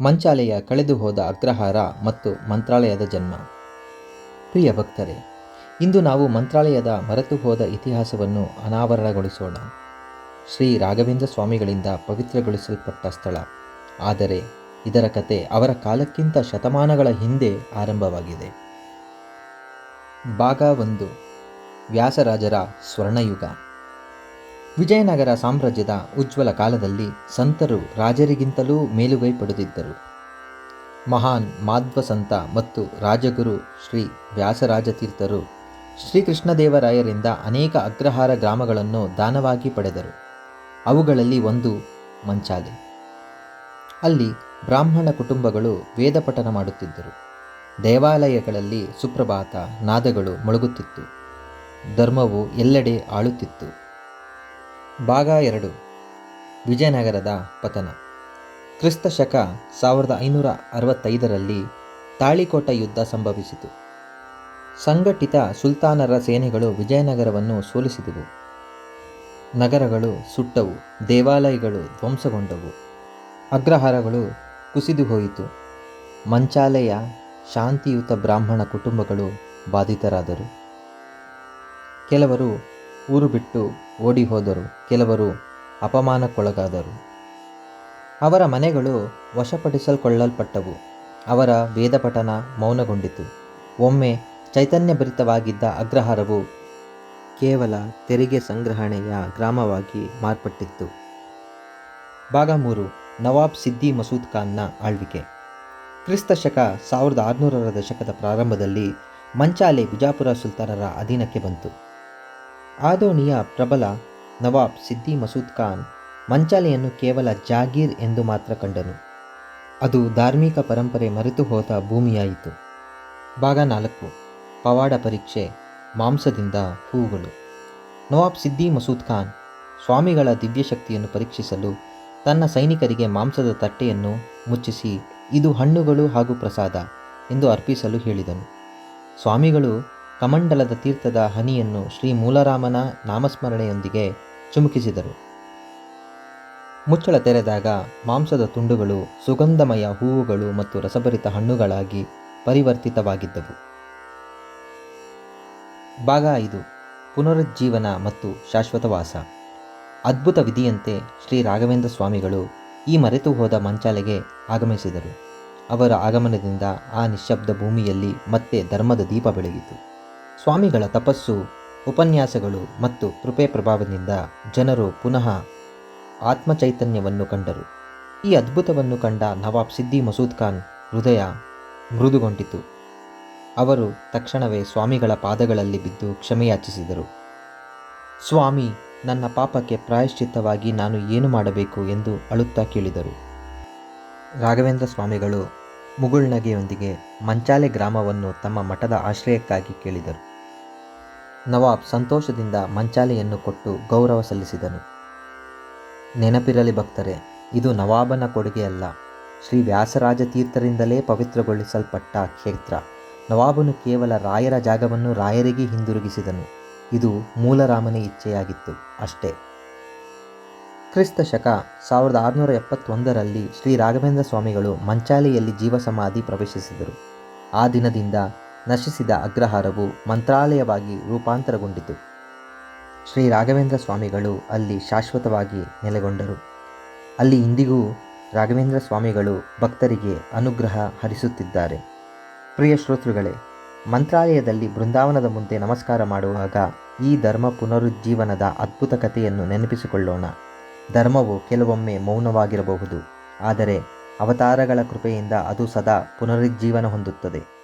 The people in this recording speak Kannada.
ಮಂಚಾಲೆಯ ಕಳೆದು ಹೋದ ಅಗ್ರಹಾರ ಮತ್ತು ಮಂತ್ರಾಲಯದ ಜನ್ಮ. ಪ್ರಿಯ ಭಕ್ತರೇ, ಇಂದು ನಾವು ಮಂತ್ರಾಲಯದ ಮರೆತು ಹೋದ ಇತಿಹಾಸವನ್ನು ಅನಾವರಣಗೊಳಿಸೋಣ. ಶ್ರೀ ರಾಘವೇಂದ್ರ ಸ್ವಾಮಿಗಳಿಂದ ಪವಿತ್ರಗೊಳಿಸಲ್ಪಟ್ಟ ಸ್ಥಳ. ಆದರೆ ಇದರ ಕತೆ ಅವರ ಕಾಲಕ್ಕಿಂತ ಶತಮಾನಗಳ ಹಿಂದೆ ಆರಂಭವಾಗಿದೆ. ಭಾಗ ಒಂದು. ವ್ಯಾಸರಾಜರ ಸ್ವರ್ಣಯುಗ. ವಿಜಯನಗರ ಸಾಮ್ರಾಜ್ಯದ ಉಜ್ವಲ ಕಾಲದಲ್ಲಿ ಸಂತರು ರಾಜರಿಗಿಂತಲೂ ಮೇಲುಗೈ ಪಡೆದಿದ್ದರು. ಮಹಾನ್ ಮಾಧ್ವ ಸಂತ ಮತ್ತು ರಾಜಗುರು ಶ್ರೀ ವ್ಯಾಸರಾಜತೀರ್ಥರು ಶ್ರೀಕೃಷ್ಣದೇವರಾಯರಿಂದ ಅನೇಕ ಅಗ್ರಹಾರ ಗ್ರಾಮಗಳನ್ನು ದಾನವಾಗಿ ಪಡೆದರು. ಅವುಗಳಲ್ಲಿ ಒಂದು ಮಂಚಾಲೆ. ಅಲ್ಲಿ ಬ್ರಾಹ್ಮಣ ಕುಟುಂಬಗಳು ವೇದ ಪಠನ ಮಾಡುತ್ತಿದ್ದರು. ದೇವಾಲಯಗಳಲ್ಲಿ ಸುಪ್ರಭಾತ ನಾದಗಳು ಮೊಳಗುತ್ತಿತ್ತು. ಧರ್ಮವು ಎಲ್ಲೆಡೆ ಆಳುತ್ತಿತ್ತು. ಭಾಗ ಎರಡು. ವಿಜಯನಗರದ ಪತನ. ಕ್ರಿಸ್ತ ಶಕ ಸಾವಿರದ ಐನೂರ ಅರವತ್ತೈದರಲ್ಲಿ ತಾಳಿಕೋಟ ಯುದ್ಧ ಸಂಭವಿಸಿತು. ಸಂಘಟಿತ ಸುಲ್ತಾನರ ಸೇನೆಗಳು ವಿಜಯನಗರವನ್ನು ಸೋಲಿಸಿದವು. ನಗರಗಳು ಸುಟ್ಟವು, ದೇವಾಲಯಗಳು ಧ್ವಂಸಗೊಂಡವು. ಅಗ್ರಹಾರಗಳು ಕುಸಿದು ಹೋಯಿತು. ಮಂಚಾಲೆಯ, ಶಾಂತಿಯುತ ಬ್ರಾಹ್ಮಣ ಕುಟುಂಬಗಳು ಬಾಧಿತರಾದರು. ಕೆಲವರು ಊರು ಬಿಟ್ಟು ಓಡಿ ಹೋದರು ಕೆಲವರು ಅಪಮಾನಕ್ಕೊಳಗಾದರು. ಅವರ ಮನೆಗಳು ವಶಪಡಿಸಿಕೊಳ್ಳಲ್ಪಟ್ಟವು ಅವರ ವೇದಪಠನ ಮೌನಗೊಂಡಿತು. ಒಮ್ಮೆ ಚೈತನ್ಯಭರಿತವಾಗಿದ್ದ ಅಗ್ರಹಾರವು ಕೇವಲ ತೆರಿಗೆ ಸಂಗ್ರಹಣೆಯ ಗ್ರಾಮವಾಗಿ ಮಾರ್ಪಟ್ಟಿತ್ತು. ಭಾಗ ಮೂರು ನವಾಬ್ ಸಿದ್ದಿ ಮಸೂದ್ ಖಾನ್ನ ಆಳ್ವಿಕೆ. ಕ್ರಿಸ್ತ ಶಕ ಸಾವಿರದ ಆರುನೂರರ ದಶಕದ ಪ್ರಾರಂಭದಲ್ಲಿ ಮಂಚಾಲೆ ಬಿಜಾಪುರ ಸುಲ್ತಾನರ ಅಧೀನಕ್ಕೆ ಬಂತು. ಆದೋಣಿಯ ಪ್ರಬಲ ನವಾಬ್ ಸಿದ್ದಿ ಮಸೂದ್ ಖಾನ್ ಮಂಚಾಲೆಯನ್ನು ಕೇವಲ ಜಾಗೀರ್ ಎಂದು ಮಾತ್ರ ಕಂಡನು. ಅದು ಧಾರ್ಮಿಕ ಪರಂಪರೆ ಮರೆತು ಹೋದ ಭೂಮಿಯಾಯಿತು. ಭಾಗ ನಾಲ್ಕು. ಪವಾಡ ಪರೀಕ್ಷೆ ಮಾಂಸದಿಂದ ಹೂಗಳು ನವಾಬ್ ಸಿದ್ದಿ ಮಸೂದ್ ಖಾನ್ ಸ್ವಾಮಿಗಳ ದಿವ್ಯಶಕ್ತಿಯನ್ನು ಪರೀಕ್ಷಿಸಲು ತನ್ನ ಸೈನಿಕರಿಗೆ ಮಾಂಸದ ತಟ್ಟೆಯನ್ನು ಮುಚ್ಚಿಸಿ, ಇದು ಹಣ್ಣುಗಳು ಹಾಗೂ ಪ್ರಸಾದ ಎಂದು ಅರ್ಪಿಸಲು ಹೇಳಿದನು. ಸ್ವಾಮಿಗಳು ಕಮಂಡಲದ ತೀರ್ಥದ ಹನಿಯನ್ನು ಶ್ರೀ ಮೂಲರಾಮನ ನಾಮಸ್ಮರಣೆಯೊಂದಿಗೆ ಚುಮುಕಿಸಿದರು. ಮುಚ್ಚಳ ತೆರೆದಾಗ ಮಾಂಸದ ತುಂಡುಗಳು, ಸುಗಂಧಮಯ ಹೂವುಗಳು ಮತ್ತು ರಸಭರಿತ ಹಣ್ಣುಗಳಾಗಿ ಪರಿವರ್ತಿತವಾಗಿದ್ದವು. ಭಾಗ ಐದು, ಪುನರುಜ್ಜೀವನ ಮತ್ತು ಶಾಶ್ವತವಾಸ. ಅದ್ಭುತ ವಿಧಿಯಂತೆ ಶ್ರೀ ರಾಘವೇಂದ್ರ ಸ್ವಾಮಿಗಳು ಈ ಮರೆತು ಹೋದ ಮಂಚಾಲೆಗೆ ಆಗಮಿಸಿದರು. ಅವರ ಆಗಮನದಿಂದ ಆ ನಿಶ್ಶಬ್ದ ಭೂಮಿಯಲ್ಲಿ ಮತ್ತೆ ಧರ್ಮದ ದೀಪ ಬೆಳಗಿತು. ಸ್ವಾಮಿಗಳ ತಪಸ್ಸು, ಉಪನ್ಯಾಸಗಳು ಮತ್ತು ಕೃಪೆ ಪ್ರಭಾವದಿಂದ ಜನರು ಪುನಃ ಆತ್ಮಚೈತನ್ಯವನ್ನು ಕಂಡರು. ಈ ಅದ್ಭುತವನ್ನು ಕಂಡ ನವಾಬ್ ಸಿದ್ದಿ ಮಸೂದ್ ಖಾನ್ ಹೃದಯ ಮೃದುಗೊಂಡಿತು. ಅವರು ತಕ್ಷಣವೇ ಸ್ವಾಮಿಗಳ ಪಾದಗಳಲ್ಲಿ ಬಿದ್ದು ಕ್ಷಮೆಯಾಚಿಸಿದರು. ಸ್ವಾಮಿ, ನನ್ನ ಪಾಪಕ್ಕೆ ಪ್ರಾಯಶ್ಚಿತ್ತವಾಗಿ ನಾನು ಏನು ಮಾಡಬೇಕು ಎಂದು ಅಳುತ್ತಾ ಕೇಳಿದರು. ರಾಘವೇಂದ್ರ ಸ್ವಾಮಿಗಳು ಮುಗುಳ್ನಗೆಯೊಂದಿಗೆ ಮಂಚಾಲೆ ಗ್ರಾಮವನ್ನು ತಮ್ಮ ಮಠದ ಆಶ್ರಯಕ್ಕಾಗಿ ಕೇಳಿದರು. ನವಾಬ್ ಸಂತೋಷದಿಂದ ಮಂಚಾಲೆಯನ್ನು ಕೊಟ್ಟು ಗೌರವ ಸಲ್ಲಿಸಿದನು. ನೆನಪಿರಲಿ ಭಕ್ತರೆ, ಇದು ನವಾಬನ ಕೊಡುಗೆಯಲ್ಲ. ಶ್ರೀ ವ್ಯಾಸರಾಜ ತೀರ್ಥರಿಂದಲೇ ಪವಿತ್ರಗೊಳಿಸಲ್ಪಟ್ಟ ಕ್ಷೇತ್ರ. ನವಾಬನು ಕೇವಲ ರಾಯರ ಜಾಗವನ್ನು ರಾಯರಿಗೆ ಹಿಂದಿರುಗಿಸಿದನು. ಇದು ಮೂಲರಾಮನ ಇಚ್ಛೆಯಾಗಿತ್ತು ಅಷ್ಟೇ. ಕ್ರಿಸ್ತ ಶಕ ಸಾವಿರದ ಆರುನೂರ ಎಪ್ಪತ್ತೊಂದರಲ್ಲಿ ಶ್ರೀ ರಾಘವೇಂದ್ರ ಸ್ವಾಮಿಗಳು ಮಂಚಾಲೆಯಲ್ಲಿ ಜೀವಸಮಾಧಿ ಪ್ರವೇಶಿಸಿದರು. ಆ ದಿನದಿಂದ ನಶಿಸಿದ ಅಗ್ರಹಾರವು ಮಂತ್ರಾಲಯವಾಗಿ ರೂಪಾಂತರಗೊಂಡಿತು. ಶ್ರೀ ರಾಘವೇಂದ್ರ ಸ್ವಾಮಿಗಳು ಅಲ್ಲಿ ಶಾಶ್ವತವಾಗಿ ನೆಲೆಗೊಂಡರು. ಅಲ್ಲಿ ಇಂದಿಗೂ ರಾಘವೇಂದ್ರ ಸ್ವಾಮಿಗಳು ಭಕ್ತರಿಗೆ ಅನುಗ್ರಹ ಹರಿಸುತ್ತಿದ್ದಾರೆ. ಪ್ರಿಯ ಶ್ರೋತೃಗಳೇ, ಮಂತ್ರಾಲಯದಲ್ಲಿ ಬೃಂದಾವನದ ಮುಂದೆ ನಮಸ್ಕಾರ ಮಾಡುವಾಗ ಈ ಧರ್ಮ ಪುನರುಜ್ಜೀವನದ ಅದ್ಭುತ ಕಥೆಯನ್ನು ನೆನಪಿಸಿಕೊಳ್ಳೋಣ. ಧರ್ಮವು ಕೆಲವೊಮ್ಮೆ ಮೌನವಾಗಿರಬಹುದು, ಆದರೆ ಅವತಾರಗಳ ಕೃಪೆಯಿಂದ ಅದು ಸದಾ ಪುನರುಜ್ಜೀವನ ಹೊಂದುತ್ತದೆ.